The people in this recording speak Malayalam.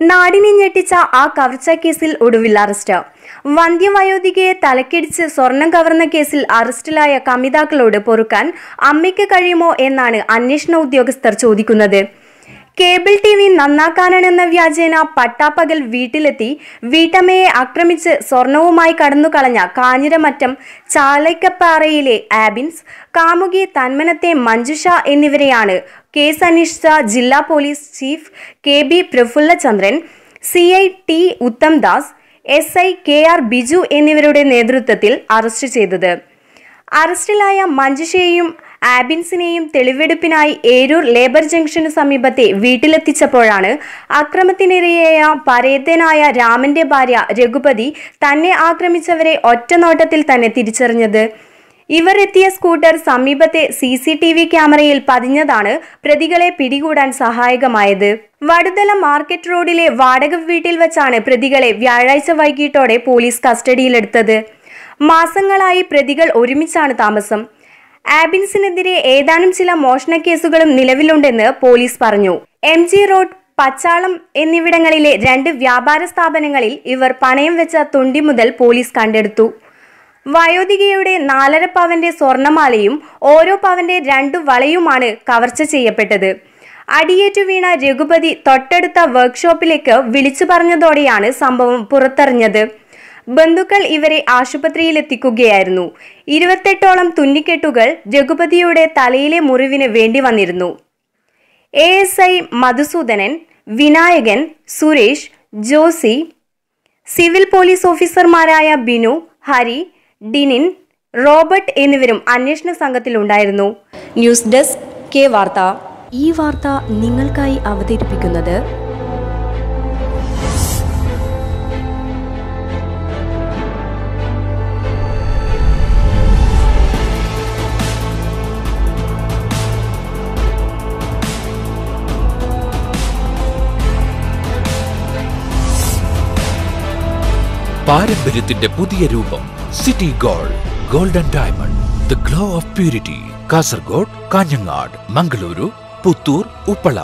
നാടിനെ ഞെട്ടിച്ച ആ കവർച്ചാ കേസിൽ ഒടുവിൽ അറസ്റ്റ്. വന്ധ്യവയോധികയെ തലക്കിടിച്ച് സ്വർണം കവർന്ന കേസിൽ അറസ്റ്റിലായ കമിതാക്കളോട് പൊറുക്കാൻ അമ്മയ്ക്ക് കഴിയുമോ എന്നാണ് അന്വേഷണ ഉദ്യോഗസ്ഥർ ചോദിക്കുന്നത്. കേബിൾ ടി വി നന്നാക്കാനാണെന്ന വ്യാജേന പട്ടാപ്പകൽ വീട്ടിലെത്തി വീട്ടമ്മയെ ആക്രമിച്ച് സ്വർണവുമായി കടന്നുകളഞ്ഞ കാഞ്ഞിരമറ്റം ചാലയ്ക്കപ്പാറയിലെ ആബിൻസ് കാമുകി തന്മനത്തെ മഞ്ജുഷ എന്നിവരെയാണ് കേസ് അന്വേഷിച്ച ജില്ലാ police chief K B Prafullachandran C I T Uthamdas S I K R Biju എന്നിവരുടെ നേതൃത്വത്തിൽ അറസ്റ്റ് ചെയ്തത്. അറസ്റ്റിലായ മഞ്ജുഷയെയും ആബിൻസിനെയും തെളിവെടുപ്പിനായി ഏരൂർ ലേബർ ജംഗ്ഷന് സമീപത്തെ വീട്ടിലെത്തിച്ചപ്പോഴാണ് അക്രമത്തിനിരയായ പരേതനായ രാമന്റെ ഭാര്യ രഘുപതി തന്നെ ആക്രമിച്ചവരെ ഒറ്റനോട്ടത്തിൽ തന്നെ തിരിച്ചറിഞ്ഞത്. ഇവർ എത്തിയ സ്കൂട്ടർ സമീപത്തെ സി സി ടി വി ക്യാമറയിൽ പതിഞ്ഞതാണ് പ്രതികളെ പിടികൂടാൻ സഹായകമായത്. വടുതല മാർക്കറ്റ് റോഡിലെ വാടക വീട്ടിൽ വച്ചാണ് പ്രതികളെ വ്യാഴാഴ്ച വൈകിട്ടോടെ പോലീസ് കസ്റ്റഡിയിലെടുത്തത്. മാസങ്ങളായി പ്രതികൾ ഒരുമിച്ചാണ് താമസം. ആബിൻസിനെതിരെ ഏതാനും ചില മോഷണ കേസുകളും നിലവിലുണ്ടെന്ന് പോലീസ് പറഞ്ഞു. എം ജി റോഡ് പച്ചാളം എന്നിവിടങ്ങളിലെ രണ്ട് വ്യാപാര സ്ഥാപനങ്ങളിൽ ഇവർ പണയം വെച്ച തുണ്ടി മുതൽ പോലീസ് കണ്ടെടുത്തു. വയോധികയുടെ നാലര പവന്റെ സ്വർണമാലയും ഓരോ പവന്റെ രണ്ടു വളയുമാണ് കവർച്ച ചെയ്യപ്പെട്ടത്. അടിയേറ്റു വീണ രഘുപതി തൊട്ടടുത്ത വർക്ക്ഷോപ്പിലേക്ക് വിളിച്ചു പറഞ്ഞതോടെയാണ് സംഭവം പുറത്തറിഞ്ഞത്. ബന്ധുക്കൾ ഇവരെ ആശുപത്രിയിലെത്തിക്കുകയായിരുന്നു. ഇരുപത്തെട്ടോളം തുന്നിക്കെട്ടുകൾ രഘുപതിയുടെ തലയിലെ മുറിവിന് വേണ്ടി വന്നിരുന്നു. A S I Madhusoodanan Vinayakan Suresh Josy civil police ഓഫീസർമാരായ ബിനു ഹരി ഡിനിൻ റോബർട്ട് എന്നിവരും അന്വേഷണ സംഘത്തിലുണ്ടായിരുന്നു. ന്യൂസ് ഡെസ്ക് കെ വാർത്ത. ഈ വാർത്ത നിങ്ങൾക്കായി അവതരിപ്പിക്കുന്നത് പാരമ്പര്യത്തിന്റെ പുതിയ രൂപം City Gold Golden Diamond the glow of purity Kasaragod Kanhangad Mangaluru Puttur Uppala.